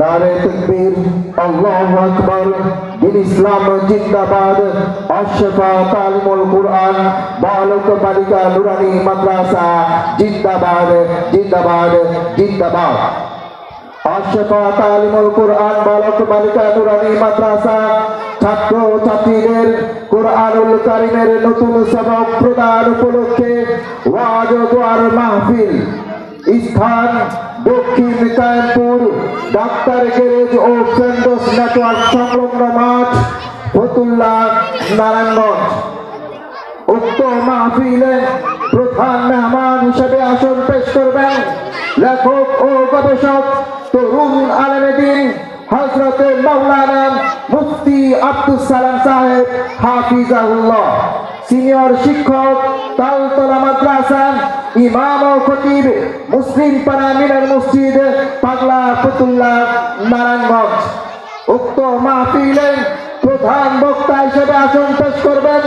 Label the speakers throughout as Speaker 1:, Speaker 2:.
Speaker 1: নারে তকবীর, আল্লাহু আকবার দিন ইসলাম জিন্দাবাদ, আশফা তালিমুল কুরআন, বালক বালিকা নুরানি মাদ্রাসা, জিন্দাবাদ জিন্দাবাদ জিন্দাবাদ। আশফা তালিমুল কুরআন, বালক বালিকা নুরানি মাদ্রাসা ছাত্র ছাত্রীদের কোরআনুল কারিমের নতুন সবক প্রদান উপলক্ষে ওয়াজ ও মাহফিল, স্থান দক্ষিণ ডাক্তার গ্যারেজ ও ফ্রেন্ডস নেটওয়ার্ক সংলগ্ন মাঠ, ফতুল্লা, নারায়ণগঞ্জ। উক্ত মাহফিলে প্রধান মেহমান হিসেবে আসন পেশ করবেন লেখক ও গবেষক তরুণ আলমেদিন মৌলানা মুফতি আব্দুল সালাম সাহেব হাফিজাহুল্লাহ। সিনিয়র শিক্ষক তালতলা মাদ্রাসা ইমাম ও খতিব, মুসলিম পাড়া মিনার মসজিদ, পাগলা ফতুল্লা নারায়ণগঞ্জ। উক্ত মাহফিলে প্রধান বক্তা হিসেবে আসন পেশ করবেন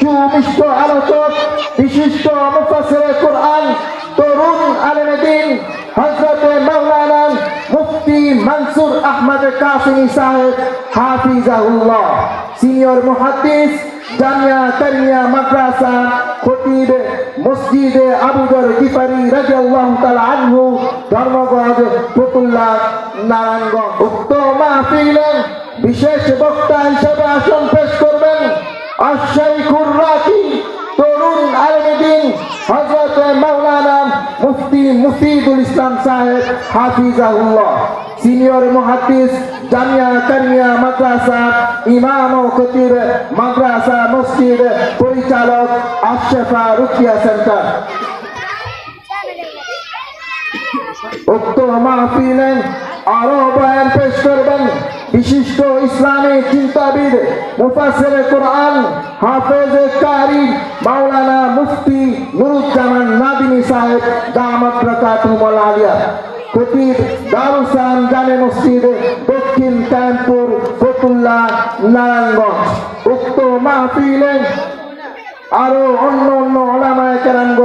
Speaker 1: সুমিষ্ট আলোচক, বিশিষ্ট মুফাসসিরে কোরআন, তরুণ আলেম দিন, হযরতে মাওলানা মুফতি মনসুর আহমদ কাসিমি সাহেব, হাফিজাহুল্লাহ। সিনিয়র মুহাদ্দিস, জামিয়া কারিয়া মাদ্রাসা খতিব মসজিদে আবুদর গিফারি রাদিয়াল্লাহু তাআলা আনহু ধর্মগঞ্জ ফতুল্লাহ নারায়ণগঞ্জ। উক্ত মাহফিলে বিশেষ বক্তা হিসেবে আসন পেশ করবেন আশাইখুর রাকি তরুণ আলমদিন হজরত মাওলানা মুফতি মুফিদুল ইসলাম সাহেব হাফিজাহুল্লাহ, সিনিয়র মুহাদ্দিস জামিয়া কারিয়া মাদ্রাসা, ইমাম ও খতিব মাদ্রাসা মসজিদ পরিচালক আশরাফা রুকিয়া সেন্টার। উক্ত মাহফিলে আরও বয়ান পেশ করবেন। বিশিষ্ট ইসলামী চিন্তাবিদ মুফাসির কোরআন, হাফেজ কারি, মাওলানা মুফতি নুরুজ্জামান নাদিনী সাহেব, দামাত রাকাতুহুল আলিয়া, খতিব দারুসান জামে মসজিদ, দক্ষিণ কানপুর, ফতুল্লাহ, নারায়ণগঞ্জ। উক্ত মাহফিলে আরও অন্য অন্য ওলামায়ে কেরামগণ